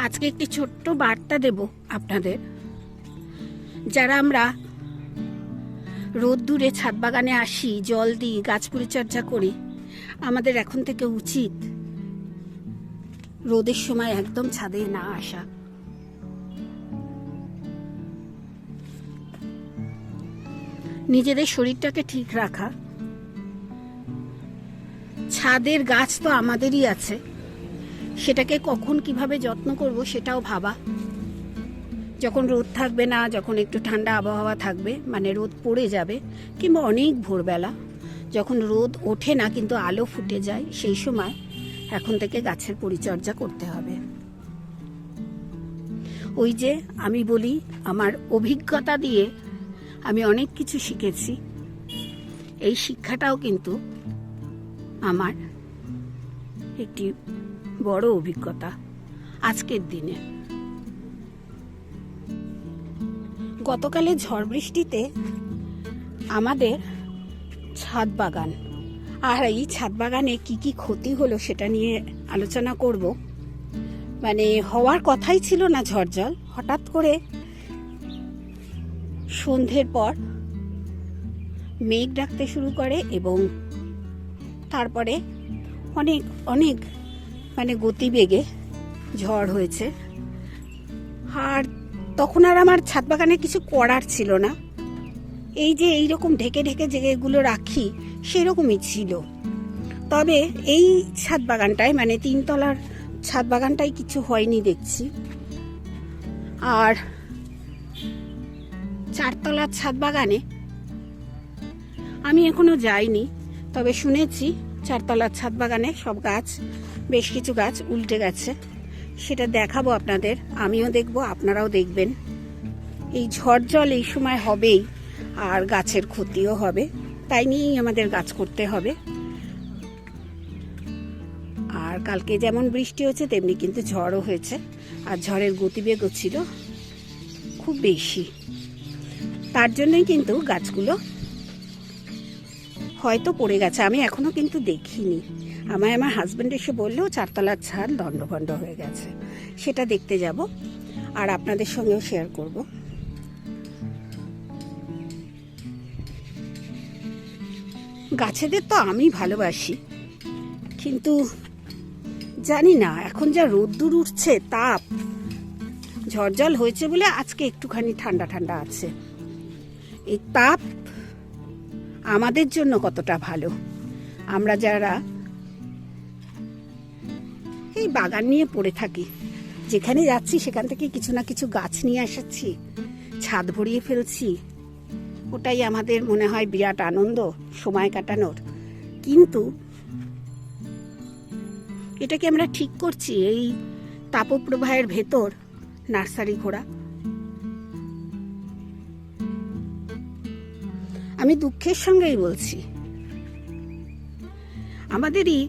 আজকে একটি ছোট্ট বার্তা দেব আপনাদের। যারা আমরা রোদ দূরে ছাদ বাগানে আসি, জল দিই, গাছ পরিচর্যা করি, আমাদের এখন থেকে উচিত রোদের সময় একদম ছাদে না আসা। নিজেদের শরীরটাকে ঠিক রাখা। ছাদের গাছ তো আমাদেরই আছে। সেটাকে কখন কীভাবে যত্ন করব সেটাও ভাবা। যখন রোদ থাকবে না, যখন একটু ঠান্ডা আবহাওয়া থাকবে মানে রোদ পড়ে যাবে, কিংবা অনেক ভোরবেলা, যখন রোদ ওঠে না কিন্তু আলো ফুটে যায়, সেই সময় এখন থেকে গাছের পরিচর্যা করতে হবে। ওই যে আমি বলি, আমার অভিজ্ঞতা দিয়ে আমি অনেক কিছু শিখেছি। এই শিক্ষাটাও কিন্তু আমার একটি বড় অভিজ্ঞতা। আজকের দিনে। গতকালে ঝড় বৃষ্টিতে আমাদের ছাদ বাগান। আর এই ছাদ বাগানে কি কি ক্ষতি হলো সেটা নিয়ে আলোচনা করব। মানে হওয়ার কথাই ছিল না ঝড় জল। হঠাৎ করে সন্ধ্যের পর মেঘ ডাকতে শুরু করে এবং তারপরে অনেক অনেক মানে গতিবেগে ঝড় হয়েছে। আর তখন আর আমার ছাদ বাগানে কিছু করার ছিল না। এই যে এই রকম ঢেকে ঢেকে যেগুলো রাখি, সেরকমই ছিল। তবে এই ছাদ বাগানটায় মানে তিনতলার ছাদ বাগানটায় কিছু হয়নি দেখছি। আর চারতলার ছাদ বাগানে আমি এখনও যাইনি, তবে শুনেছি চারতলার ছাদ বাগানে সব গাছ বেশ কিছু গাছ উল্টে গেছে। সেটা দেখাবো আপনাদের। আমিও দেখব, আপনারাও দেখবেন। এই ঝড় জল এই সময় হবেই, আর গাছের ক্ষতিও হবে। তাই নিয়েই আমাদের গাছ করতে হবে। আর কালকে যেমন বৃষ্টি হয়েছে, তেমনি কিন্তু ঝড়ও হয়েছে। আর ঝড়ের গতিবেগও ছিল খুব বেশি। তার জন্যই কিন্তু গাছগুলো হয়তো পড়ে গেছে। আমি এখনও কিন্তু দেখিনি। আমায় আমার হাজব্যান্ড এসে বললেও চারতলার ছাদ দণ্ডভণ্ড হয়ে গেছে। সেটা দেখতে যাব আর আপনাদের সঙ্গেও শেয়ার করব। গাছেদের তো আমি ভালোবাসি, কিন্তু জানি না, এখন যা রোদ্দুর উঠছে, তাপ। ঝড়জল হয়েছে বলে আজকে একটুখানি ঠান্ডা ঠান্ডা আছে। এই তাপ আমাদের জন্য কতটা ভালো। আমরা যারা বাগান নিয়ে পড়ে থাকি। যেখানে যাচ্ছি, সেখান থেকে কিছু না কিছু গাছ নিয়ে আসাচ্ছি ছাদ ভরিয়ে ফেলছি। ওটাই আমাদের মনে হয় বিরাট আনন্দ, সময় কাটানোর। কিন্তু এটা কি আমরা ঠিক করছি, এই তাপপ্রবাহের ভেতর নার্সারি ঘোরা? আমি দুঃখের সঙ্গেই বলছি। আমাদেরই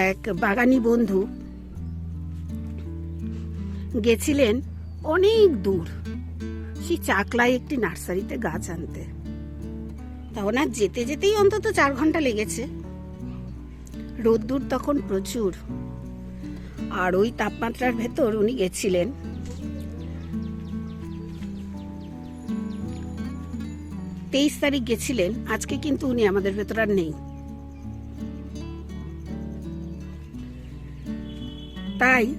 এক বাগানি বন্ধু গেছিলেন অনেক দূর। সেই চাকলায় একটি নার্সারিতে গাছ আনতে। তা ওনার যেতে যেতেই অন্তত চার ঘণ্টা লেগেছে। রোদ্দুর তখন প্রচুর। আর ওই তাপমাত্রার ভেতর উনি গেছিলেন। তেইশ তারিখ গেছিলেন, আজকে কিন্তু উনি আমাদের ভেতর আর নেই। তাই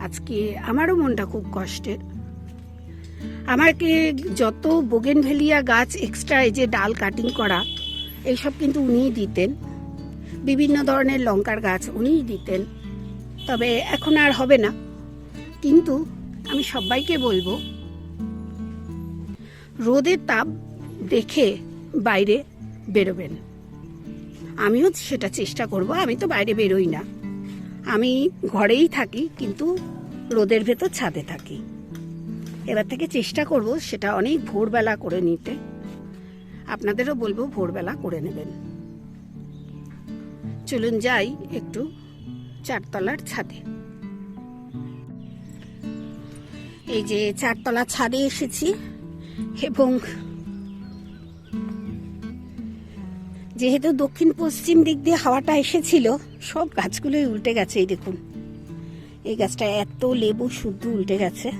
আজকে আমারও মনটা খুব কষ্টের। আমাকে যত বোগেনভেলিয়া গাছ এক্সট্রা এই যে ডাল কাটিং করা, এইসব কিন্তু উনিই দিতেন। বিভিন্ন ধরনের লঙ্কার গাছ উনিই দিতেন। তবে এখন আর হবে না। কিন্তু আমি সবাইকে বলব, রোদের তাপ দেখে বাইরে বেরোবেন। আমিও সেটা চেষ্টা করব, আমি তো বাইরে বেরোই না। আমি ঘরেই থাকি, কিন্তু রোদের ভেতর ছাদে থাকি। এবার থেকে চেষ্টা করব সেটা অনেক ভোরবেলা করে নিতে। আপনাদেরও বলব ভোরবেলা করে নেবেন। চলুন যাই একটু চারতলার ছাদে। এই যে চারতলা ছাদে এসেছি, এবং যেহেতু দক্ষিণ পশ্চিম দিক দিয়ে হাওয়াটা এসেছিল, সব গাছগুলোই উল্টে গেছে এই দেখুন। এই গাছটা এত লেবু শুদ্ধ উল্টে গেছে।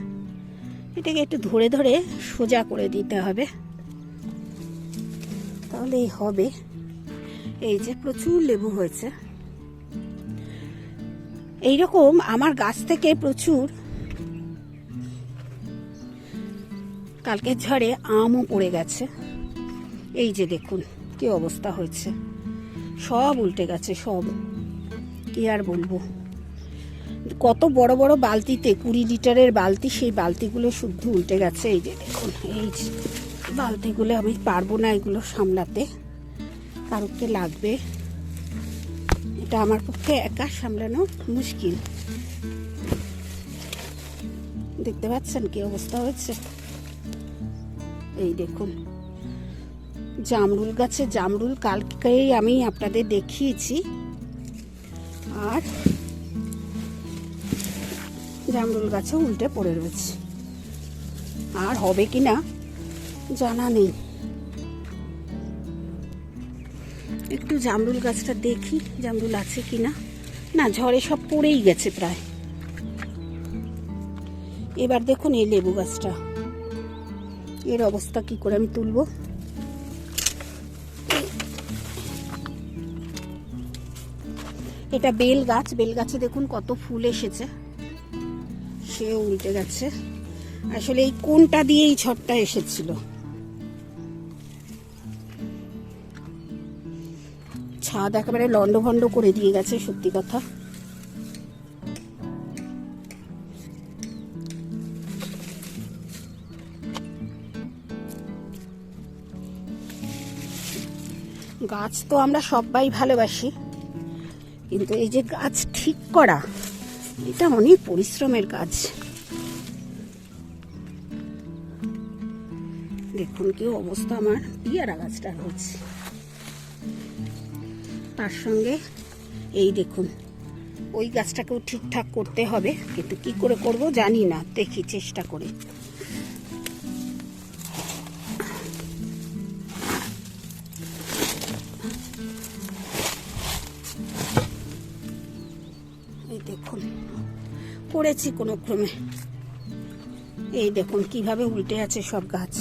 এটাকে একটু ধরে ধরে সোজা করে দিতে হবে। তাহলেই হবে। এই যে প্রচুর লেবু হয়েছে। এইরকম আমার গাছ থেকে প্রচুর কালকের ঝড়ে আমও পড়ে গেছে। এই যে দেখুন। কি অবস্থা হয়েছে? সব উল্টে গেছে, সব। কি আর বলব? কত বড় বড় বালতিতে, কুড়ি লিটারের বালতি, সেই বালতিগুলো শুদ্ধ উল্টে গেছে। এই যে দেখুন, এই যে বালতিগুলো আমি পারব না এগুলো সামলাতে। কারোকে লাগবে? এটা আমার পক্ষে একা সামলানো মুশকিল। দেখতে পাচ্ছেন কি অবস্থা হয়েছে? এই দেখুন। জামরুল গাছে জামরুল কালকেই আমি আপনাদের দেখিয়েছি। আর জামরুল গাছে উল্টে পড়ে রয়েছে। আর হবে কি না জানা নেই। একটু জামরুল গাছটা দেখি, জামরুল আছে কি না না, ঝড়ে সব পড়েই গেছে প্রায়। এবার দেখুন এই লেবু গাছটা। এর অবস্থা কি করে আমি তুলবো? এটা বেল গাছ, বেল গাছে দেখুন কত ফুল এসেছে। সেও উল্টে গেছে। আসলে এই কোনটা দিয়ে এই ঝড়টা এসেছিল? ছাদ একেবারে লন্ডভন্ড করে দিয়ে গেছে, সত্যি কথা। গাছ তো আমরা সবাই ভালোবাসি। কিন্তু এই যে গাছ ঠিক করা, এটা অনেক পরিশ্রমের কাজ। দেখুন কি অবস্থা আমার, পিয়ারা গাছটা রয়েছে তার সঙ্গে এই দেখুন, ওই গাছটাকেও ঠিকঠাক করতে হবে, কিন্তু কি করে করব জানি না, দেখি চেষ্টা করে। করেছি কোনো ক্রমে। এই দেখুন, কীভাবে উল্টে আছে সব গাছ।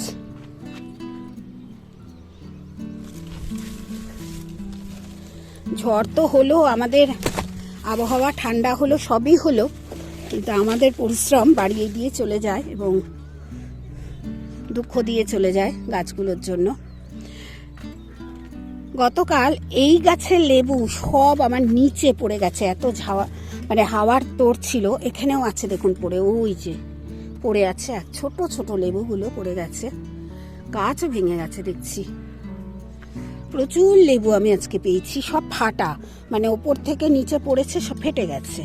ঝড় তো হলো, আমাদের আবহাওয়া ঠান্ডা হলো, সবই হলো, কিন্তু আমাদের পরিশ্রম বাড়িয়ে দিয়ে চলে যায় এবং দুঃখ দিয়ে চলে যায় গাছগুলোর জন্য। গতকাল এই গাছের লেবু সব আমার নিচে পড়ে গেছে, এত ঝাওয়া মানে হাওয়ার তোর ছিল, এখানেও আছে দেখুন পড়ে, ওই যে পড়ে আছে এক ছোট ছোট লেবুগুলো পড়ে গেছে, গাছও ভেঙে গেছে দেখছি। প্রচুর লেবু আমি আজকে পেয়েছি, সব ফাটা মানে ওপর থেকে নিচে পড়েছে, সব ফেটে গেছে।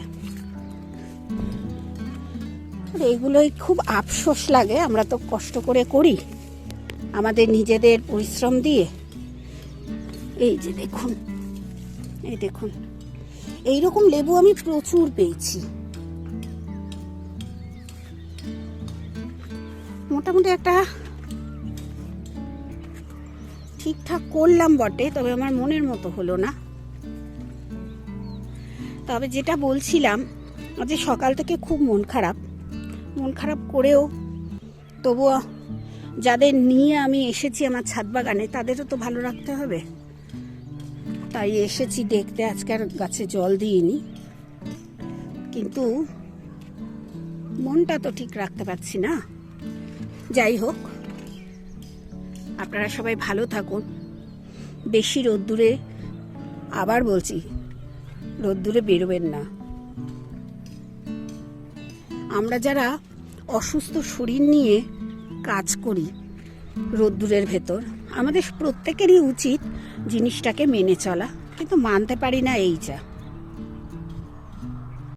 এগুলোই খুব আফসোস লাগে, আমরা তো কষ্ট করে করি, আমাদের নিজেদের পরিশ্রম দিয়ে। এই যে দেখুন, এই দেখুন। এই রকম লেবু আমি প্রচুর পেয়েছি। মোটামুটি একটা ঠিকঠাক করলাম বটে, তবে আমার মনের মতো হলো না। তবে যেটা বলছিলাম, যে সকাল থেকে খুব মন খারাপ। মন খারাপ করেও তবুও যাদের নিয়ে আমি এসেছি আমার ছাদ বাগানে, তাদেরও তো ভালো রাখতে হবে। তাই এসেছি দেখতে। আজকে আর গাছে জল দিইনি। কিন্তু মনটা তো ঠিক রাখতে পারছি না। যাই হোক, আপনারা সবাই ভালো থাকুন। বেশি রোদ্দুরে, আবার বলছি, রোদ্দুরে বেরোবেন না। আমরা যারা অসুস্থ শরীর নিয়ে কাজ করি রোদ্দুরের ভেতর, আমাদের প্রত্যেকেরই উচিত জিনিসটাকে মেনে চলা। কিন্তু মানতে পারি না এই যা।